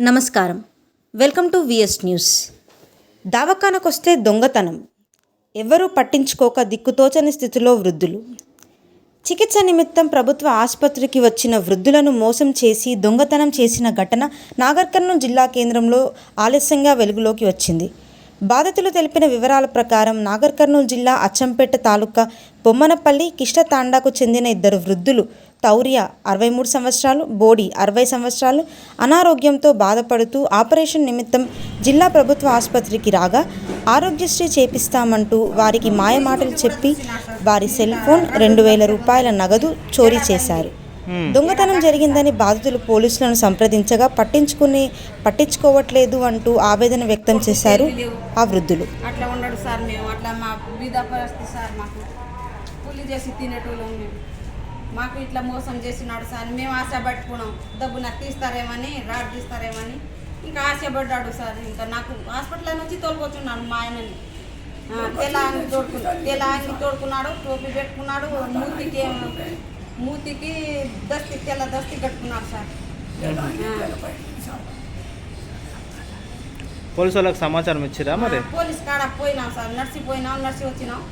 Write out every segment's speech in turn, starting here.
నమస్కారం. Welcome to VS news. దవాఖానకొస్తే దొంగతనం. ఎవ్వరూ పట్టించుకోక దిక్కుతోచని స్థితిలో వృద్ధులు. చికిత్స నిమిత్తం ప్రభుత్వ ఆసుపత్రికి వచ్చిన వృద్ధులను మోసం చేసి దొంగతనం చేసిన ఘటన నాగర్ కర్నూలు జిల్లా కేంద్రంలో ఆలస్యంగా వెలుగులోకి వచ్చింది. బాధితులు తెలిపిన వివరాల ప్రకారం నాగర్ కర్నూలు జిల్లా అచ్చంపేట తాలూకా బొమ్మనపల్లి కిష్టతాండాకు చెందిన ఇద్దరు వృద్ధులు తౌర్య అరవై మూడు సంవత్సరాలు బోడి అరవై సంవత్సరాలు అనారోగ్యంతో బాధపడుతూ ఆపరేషన్ నిమిత్తం జిల్లా ప్రభుత్వ ఆసుపత్రికి రాగా ఆరోగ్యశ్రీ చేపిస్తామంటూ వారికి మాయమాటలు చెప్పి వారి సెల్ ఫోన్ రెండు వేల రూపాయల నగదు చోరీ చేశారు. దొంగతనం జరిగిందని బాధితులు పోలీసులను సంప్రదించగా పట్టించుకుని పట్టించుకోవట్లేదు అంటూ ఆవేదన వ్యక్తం చేశారు ఆ వృద్ధులు. అట్లా ఉండడు సార్ మేము అట్లా మా సార్ మాకు. కూలి చేసి తినేటోళ్ళం మేము. మాకు ఇట్లా మోసం చేసినాడు సార్. మేము ఆశ పట్టుకున్నాం డబ్బున తీస్తారేమని రాడ్ తీస్తారేమని. ఇంకా ఆశపడ్డాడు సార్. ఇంకా నాకు హాస్పిటల్ నుంచి తోలుకొచ్చున్నాడు మా ఆయనని. అంగి తోడుకున్నాడు తెల్ల అంగి తోడుకున్నాడు టోపీ పెట్టుకున్నాడు మూతికి మూతికి దస్తి తెల్ల దస్తి కట్టుకున్నాడు సార్. పోలీసు వాళ్ళకి సమాచారం ఇచ్చిరా మరి? పోలీస్ కాడ పోయినాం సార్. నర్సి పోయినాం నర్సి వచ్చినాం.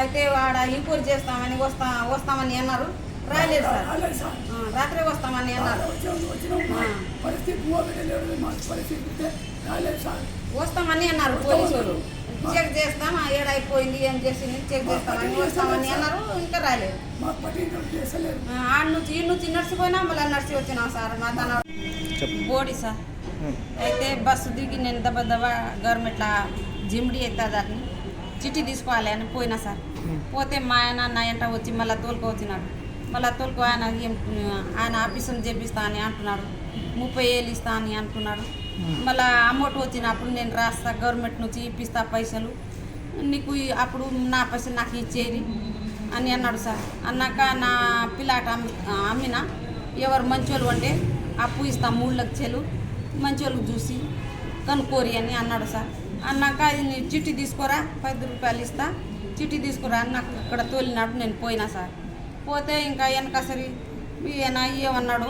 అయితే ఆడ ఎంక్వైరీ చేస్తామని వస్తా వస్తామని అన్నారు. రాలేదు సార్. రాత్రే వస్తామని అన్నారు. వస్తామని అన్నారు పోలీసులు. చెక్ చేస్తాం ఆ ఏడైపోయింది ఏం చేసింది చెక్ చేస్తామని వస్తామని అన్నారు ఇంకా రాలేదు. ఆ, ఆడ నుంచి ఈ నుంచి నర్సి పోయినా మళ్ళీ నర్సి వచ్చినాం సార్ మా తన బోడీ సార్. అయితే బస్సు దిగి నేను దెబ్బ దెబ్బ గవర్నమెంట్లో జిమ్డి ఎత్తాదని చిట్టి తీసుకోవాలి అని పోయినా సార్. పోతే మా ఆయన నా ఎంట వచ్చి మళ్ళీ తోలుకు వచ్చినాడు మళ్ళీ అత్తలకు ఆయన ఆయన ఆఫీసుని చేపిస్తా అని అంటున్నాడు. ముప్పై ఏళ్ళు ఇస్తా అని అంటున్నాడు. మళ్ళీ అమౌంట్ వచ్చినప్పుడు నేను రాస్తా గవర్నమెంట్ నుంచి ఇప్పిస్తా పైసలు. నీకు అప్పుడు నా పైసలు నాకు ఇచ్చేది అని అన్నాడు సార్. అన్నాక నా పిల్లాట అమ్మిన ఎవరు మంచోళ్ళు అంటే అప్పు ఇస్తా మూడు లక్షలు మంచోళ్ళకి చూసి కనుక్కోరి అని అన్నాడు సార్. అన్నాక నీ చిట్టి తీసుకోరా పది రూపాయలు ఇస్తా చిట్టి తీసుకురా అని నాకు ఇక్కడ తోలినాడు నేను పోయినా సార్. పోతే ఇంకా వెనక సరి ఈయన ఏమన్నాడు?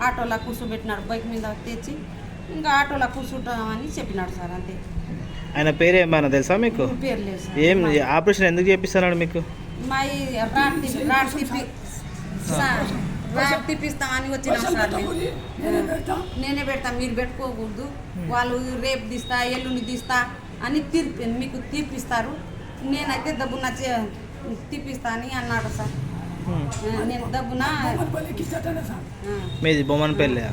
ఆటోలో కూర్చోబెట్టినాడు బైక్ మీద తెచ్చి ఇంకా ఆటోలో కూర్చుంటామని చెప్పినాడు సార్ అంతే. ఆయన పేరు ఏమైనా తెలుసా మీకు? పేరు లేదు సార్. ఏం ఆపరేషన్ ఎందుకు చేపిస్తున్నాడు మీకు? మా ఈ రాడ్ తిప్పి రాడ్ తిప్పి. సార్ రాడ్ తిప్పిస్తామని వచ్చినాం సార్ మేము. నేనే పెడతా మీరు పెట్టుకోకూడదు. వాళ్ళు రేపు తీస్తా ఎల్లుండి తీస్తా అని తీర్పి మీకు తీర్పిస్తారు నేనైతే డబ్బున చే- తీపిస్తా అని అన్నాడు సార్. ఉం. ఆ, నేను డబ్బున ఆ, మీది బొమ్మన పెళ్ళి ఆ.